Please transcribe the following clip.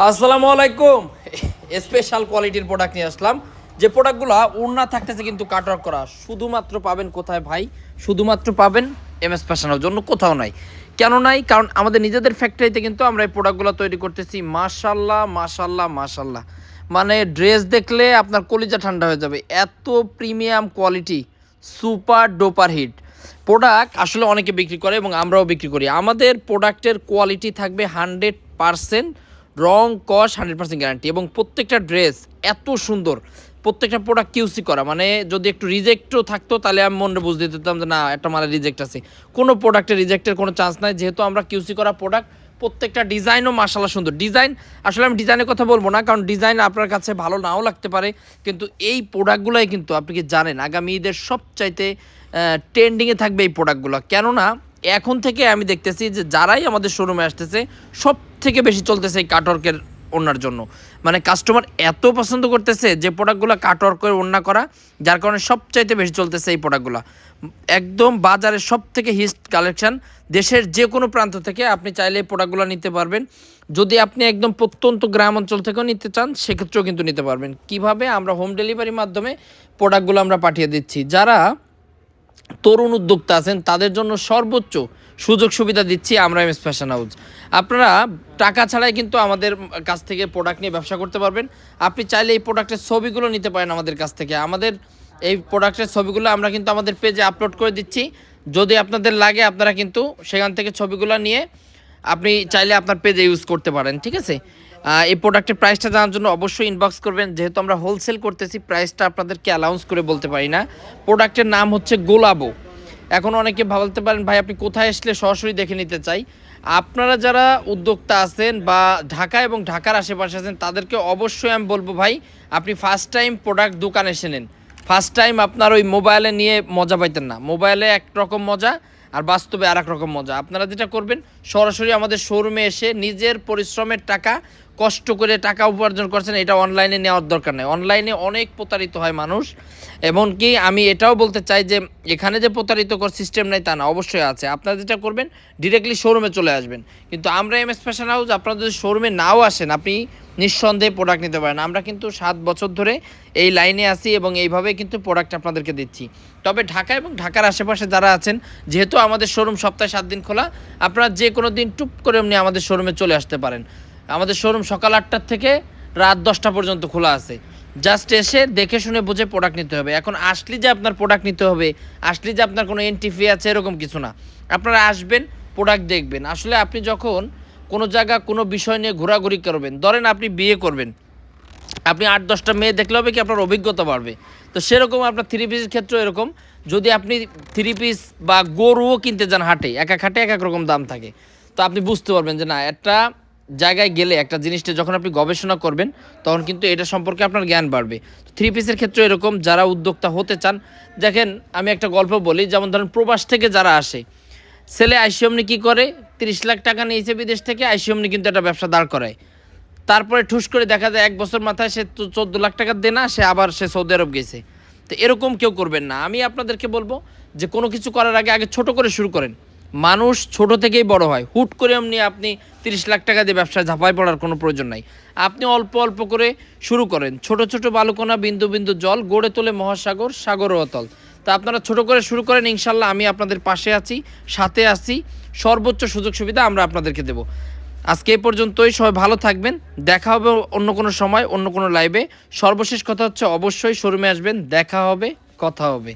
আসসালামু আলাইকুম। স্পেশাল কোয়ালিটির প্রোডাক্ট নিয়ে আসলাম। যে প্রোডাক্টগুলো উড়না থাকতেছে কিন্তু কাটওয়ার্ক করা, শুধুমাত্র পাবেন কোথায় ভাই? শুধুমাত্র পাবেন এম এস ফ্যাশনের জন্য, কোথাও নাই। কেন নাই? কারণ আমাদের নিজেদের ফ্যাক্টরিতে কিন্তু আমরা এই প্রোডাক্টগুলো তৈরি করতেছি মাশাল্লাহ মাশাল্লাহ মাশাল্লাহ মানে ড্রেস দেখলে আপনার কলিজা ঠান্ডা হয়ে যাবে। এত premium quality super duper hit product আসলে অনেকে বিক্রি করে এবং আমরাও বিক্রি করি। আমাদের প্রোডাক্টের কোয়ালিটি থাকবে হান্ড্রেড পারসেন্ট রং, কস, হান্ড্রেড পার্সেন্ট গ্যারান্টি এবং প্রত্যেকটা ড্রেস এত সুন্দর। প্রত্যেকটা প্রোডাক্ট কিউসি করা। মানে যদি একটু রিজেক্টও থাকতো, তাহলে আমি মনে বুঝতে দিতাম যে না, একটা মালের রিজেক্ট আছে। কোনো প্রোডাক্টে রিজেক্টের কোনো চান্স নাই। যেহেতু আমরা কিউসি করা প্রোডাক্ট প্রত্যেকটা ডিজাইনও মাসাল্লাহ সুন্দর। ডিজাইন আসলে আমি ডিজাইনের কথা বলব না, কারণ ডিজাইন আপনার কাছে ভালো নাও লাগতে পারে। কিন্তু এই প্রোডাক্টগুলোই কিন্তু আপনি কি জানেন? আগামী ঈদের সবচাইতে ট্রেন্ডিংয়ে থাকবে এই প্রোডাক্টগুলো কেননা এখন থেকে আমি দেখতেছি যে যারাই আমাদের শোরুমে আসতেছে, সব থেকে বেশি চলতেছে এই কাটওয়ার্কের ওনার জন্য। মানে কাস্টমার এত পছন্দ করতেছে যে প্রোডাক্টগুলো কাটওয়ার্কের ওন্না করা, যার কারণে সবচাইতে বেশি চলতেছে এই প্রোডাক্টগুলো একদম বাজারের সব থেকে হিস্ট কালেকশান দেশের যে কোনো প্রান্ত থেকে আপনি চাইলে এই প্রোডাক্টগুলো নিতে পারবেন। যদি আপনি একদম প্রত্যন্ত গ্রাম অঞ্চল থেকেও নিতে চান, সেক্ষেত্রেও কিন্তু নিতে পারবেন। কীভাবে? আমরা হোম ডেলিভারির মাধ্যমে প্রোডাক্টগুলো আমরা পাঠিয়ে দিচ্ছি। যারা তরুণ উদ্যোক্তা আছেন, তাদের জন্য সর্বোচ্চ সুযোগ সুবিধা দিচ্ছি আমরা এম এস ফ্যাশন হাউস আপনারা টাকা ছাড়াই কিন্তু আমাদের কাছ থেকে প্রোডাক্ট নিয়ে ব্যবসা করতে পারবেন। আপনি চাইলে এই প্রোডাক্টের ছবিগুলো নিতে পারেন আমাদের কাছ থেকে। আমাদের এই প্রোডাক্টের ছবিগুলো আমরা কিন্তু আমাদের পেজে আপলোড করে দিচ্ছি। যদি আপনাদের লাগে, আপনারা কিন্তু সেখান থেকে ছবিগুলো নিয়ে আপনি চাইলে আপনার পেজে ইউজ করতে পারেন, ঠিক আছে? এই প্রোডাক্টের প্রাইসটা জানার জন্য অবশ্যই ইনবক্স করবেন। যেহেতু আমরা হোলসেল করতেছি প্রাইসটা আপনাদেরকে অ্যালাউন্স করে বলতে পারি না। প্রোডাক্টের নাম হচ্ছে গোলাবো। এখন অনেকে ভাবতে পারেন, ভাই, আপনি কোথায় আসলে সরাসরি দেখে নিতে চাই? আপনারা যারা উদ্যোক্তা আছেন বা ঢাকা এবং ঢাকার আশেপাশে আছেন, তাদেরকে অবশ্যই আমি বলব, ভাই, আপনি ফার্স্ট টাইম প্রোডাক্ট দোকানে এসে নেন। ফার্স্ট টাইম আপনার ওই মোবাইলে নিয়ে মজা পাইতেন না। মোবাইলে এক রকম মজা আর বাস্তবে আর রকম মজা। আপনারা যেটা করবেন, সরাসরি আমাদের শোরুমে এসে নিজের পরিশ্রমের টাকা কষ্ট করে টাকা উপার্জন করছেন, এটা অনলাইনে নেওয়ার দরকার নেই। অনলাইনে অনেক প্রতারিত হয় মানুষ, এমনকি আমি এটাও বলতে চাই যে, এখানে যে প্রতারিত কর সিস্টেম নেই তা না, অবশ্যই আছে। আপনারা যেটা করবেন ডিরেক্টলি শোরুমে চলে আসবেন। কিন্তু আমরা এম এস ফ্যাশন হাউস আপনারা যদি শোরুমে নাও আসেন, আপনি নিঃসন্দেহে প্রোডাক্ট নিতে পারেন। আমরা কিন্তু সাত বছর ধরে এই লাইনে আছি এবং এইভাবে কিন্তু প্রোডাক্ট আপনাদেরকে দিচ্ছি। তবে ঢাকা এবং ঢাকার আশেপাশে যারা আছেন, যেহেতু আমাদের শোরুম সপ্তাহে সাত দিন খোলা, আপনারা যে কোনো দিন টুপ করে এমনি আমাদের শোরুমে চলে আসতে পারেন। আমাদের শোরুম সকাল আটটার থেকে রাত দশটা পর্যন্ত খোলা আছে। জাস্ট এসে দেখে শুনে বুঝে প্রোডাক্ট নিতে হবে। এখন আসলে যে আপনার প্রোডাক্ট নিতে হবে, আসলে যে আপনার কোনো এন্ট্রি ফি আছে, এরকম কিছু না। আপনারা আসবেন প্রোডাক্ট দেখবেন। আসলে আপনি যখন কোনো জায়গা কোনো বিষয় নিয়ে ঘোরাঘুরি করবেন, ধরেন আপনি বিয়ে করবেন, আপনি আট দশটা মেয়ে দেখলে হবে কি আপনার অভিজ্ঞতা বাড়বে। তো সেরকম আপনার থ্রি পিসের ক্ষেত্রে এরকম। যদি আপনি থ্রি পিস বা গরুও কিনতে যান হাটে, এক এক হাটে এক এক রকম দাম থাকে। তো আপনি বুঝতে পারবেন যে না, একটা জায়গায় গেলে একটা জিনিসটা যখন আপনি গবেষণা করবেন, তখন কিন্তু এটা সম্পর্কে আপনার জ্ঞান বাড়বে। থ্রি পিসের ক্ষেত্রে এরকম, যারা উদ্যোক্তা হতে চান, দেখেন আমি একটা গল্প বলি, যেমন ধরেন প্রবাস থেকে যারা আসে, ছেলে আইসিএমনি কী করে, তিরিশ লাখ টাকা নিয়েছে বিদেশ থেকে আইসিএমনি কিন্তু একটা ব্যবসা দাঁড় করায়। তারপরে ঠুস করে দেখা যায় এক বছর মাথায় সে চোদ্দ লাখ টাকা দেনা সে আবার সে সৌদি আরব গেছে। তো এরকম কেউ করবেন না। আমি আপনাদেরকে বলব যে কোনো কিছু করার আগে আগে ছোট করে শুরু করেন। মানুষ ছোট থেকেই বড় হয়। হুট করে এমনি আপনি তিরিশ লাখ টাকা দিয়ে ব্যবসায় ঝাঁপায় পড়ার কোনো প্রয়োজন নাই। আপনি অল্প অল্প করে শুরু করেন। ছোট ছোট বালুকণা, বিন্দু বিন্দু জল গড়ে তোলে মহাসাগর সাগর অতল তা আপনারা ছোট করে শুরু করেন, ইনশাল্লাহ আমি আপনাদের পাশে আছি, সাথে আছি। সর্বোচ্চ সুযোগ সুবিধা আমরা আপনাদেরকে দেবো। আজকে এই পর্যন্তই, সবাই ভালো থাকবেন। দেখা হবে অন্য কোনো সময়, অন্য কোনো লাইভে সর্বশেষ কথা হচ্ছে, অবশ্যই শোরুমে আসবেন, দেখা হবে, কথা হবে।